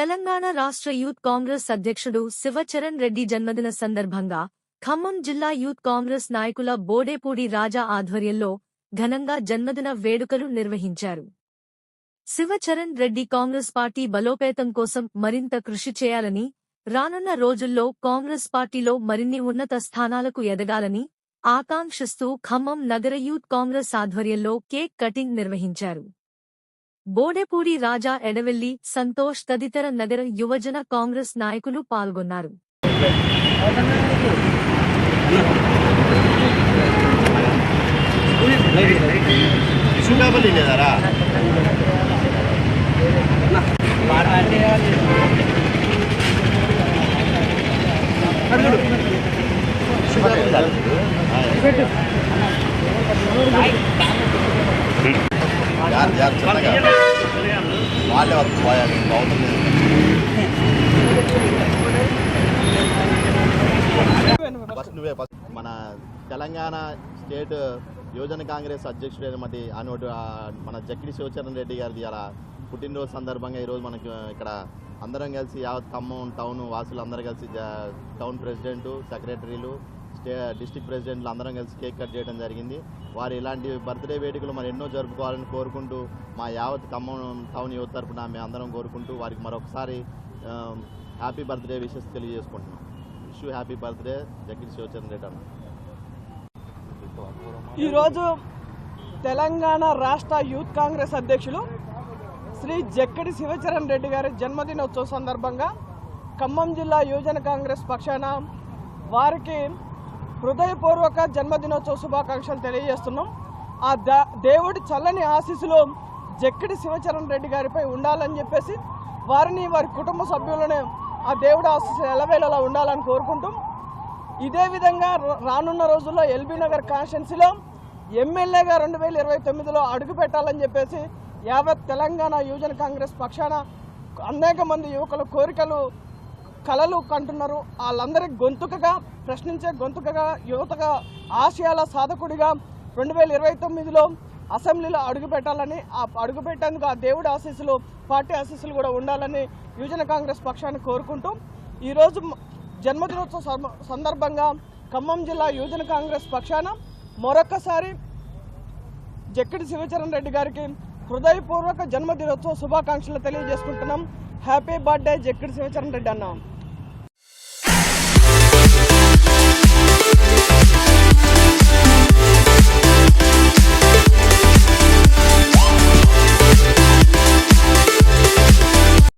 తెలంగాణ రాష్ట్ర యూత్ కాంగ్రెస్ అధ్యక్షుడు శివచరణ్ రెడ్డి జన్మదిన సందర్భంగా ఖమ్మం జిల్లా యూత్ కాంగ్రెస్ నాయకుల బోడేపూడి రాజా ఆధ్వర్యంలో ఘనంగా జన్మదిన వేడుకలు నిర్వహించారు. శివచరణ్ రెడ్డి కాంగ్రెస్ పార్టీ బలోపేతం కోసం మరింత కృషి చేయాలని రానున్న రోజుల్లో కాంగ్రెస్ పార్టీలో మరిన్ని ఉన్నత స్థానాలకు ఎదగాలని ఆకాంక్షిస్తూ ఖమ్మం నగర యూత్ కాంగ్రెస్ ఆధ్వర్యంలో కేక్ కటింగ్ నిర్వహించారు. బోడెపూడి రాజా ఎడవెల్లి సంతోష్ తదితర నగర యువజన కాంగ్రెస్ నాయకులు పాల్గొన్నారు. లేదారా యారు యారు చిన్నగా వాళ్ళే పోయాలి బాగుంటుంది ఫస్ట్ నువ్వే ఫస్ట్ మన తెలంగాణ స్టేట్ యువజన కాంగ్రెస్ అధ్యక్షుడైనటువంటి అనోటి ఆ, మన జక్కిడి శివచరణ్ రెడ్డి గారిది అలా పుట్టినరోజు సందర్భంగా ఈరోజు మనకు ఇక్కడ అందరం కలిసి యావత్ ఖమ్మం టౌన్ వాసులు అందరూ కలిసి టౌన్ ప్రెసిడెంటు సెక్రటరీలు డిస్టిక్ ప్రెసిడెంట్లు అందరం కలిసి కేక్ కట్ చేయడం జరిగింది. వారు ఇలాంటి బర్త్డే వేడుకలు మరి ఎన్నో జరుపుకోవాలని కోరుకుంటూ మా యావత్ ఖమ్మం టౌన్ యువత తరపున మేము అందరం కోరుకుంటూ వారికి మరొకసారి హ్యాపీ బర్త్డే విషెస్ తెలియజేసుకుంటున్నాం. Wish happy birthday. Jaggidi Shivachandra Reddy అన్న. ఈరోజు తెలంగాణ రాష్ట్ర యూత్ కాంగ్రెస్ అధ్యక్షులు శ్రీ జక్కడి శివచరణ్ రెడ్డి గారి జన్మదినోత్సవ సందర్భంగా ఖమ్మం జిల్లా యువజన కాంగ్రెస్ పక్షాన వారికి హృదయపూర్వక జన్మదినోత్సవ శుభాకాంక్షలు తెలియజేస్తున్నాం. ఆ ద- దేవుడి చల్లని ఆశీస్సులో జక్కిడి శివచరణ్ రెడ్డి గారిపై ఉండాలని చెప్పేసి వారిని వారి కుటుంబ సభ్యులను ఆ దేవుడి ఆశీస్సు ఎలవేళలా ఉండాలని కోరుకుంటాం. ఇదే విధంగా రానున్న రోజుల్లో ఎల్బీ నగర్ కాన్స్టిట్యున్సీలో ఎమ్మెల్యేగా రెండు వేల ఇరవై తొమ్మిదిలో అడుగు పెట్టాలని చెప్పేసి యావత్ తెలంగాణ యువజన కాంగ్రెస్ పక్షాన అనేక మంది యువకుల కోరికలు కళలు కంటున్నారు. వాళ్ళందరి గొంతుకగా ప్రశ్నించే గొంతుకగా యువతగా ఆశయాల సాధకుడిగా రెండు వేల ఇరవై తొమ్మిదిలో అసెంబ్లీలో అడుగుపెట్టాలని ఆ అడుగుపెట్టేందుకు ఆ దేవుడి ఆశీస్సులు పార్టీ ఆశీస్సులు కూడా ఉండాలని యువజన కాంగ్రెస్ పక్షాన్ని కోరుకుంటూ ఈరోజు జన్మదినోత్సవ సందర్భంగా ఖమ్మం జిల్లా యువజన కాంగ్రెస్ పక్షాన మరొకసారి జక్కిడి శివచరణ్ రెడ్డి గారికి హృదయపూర్వక జన్మదినోత్సవ శుభాకాంక్షలు తెలియజేసుకుంటున్నాం. హ్యాపీ బర్త్డే జక్కడి శివచరణ్ రెడ్డి అన్నాం.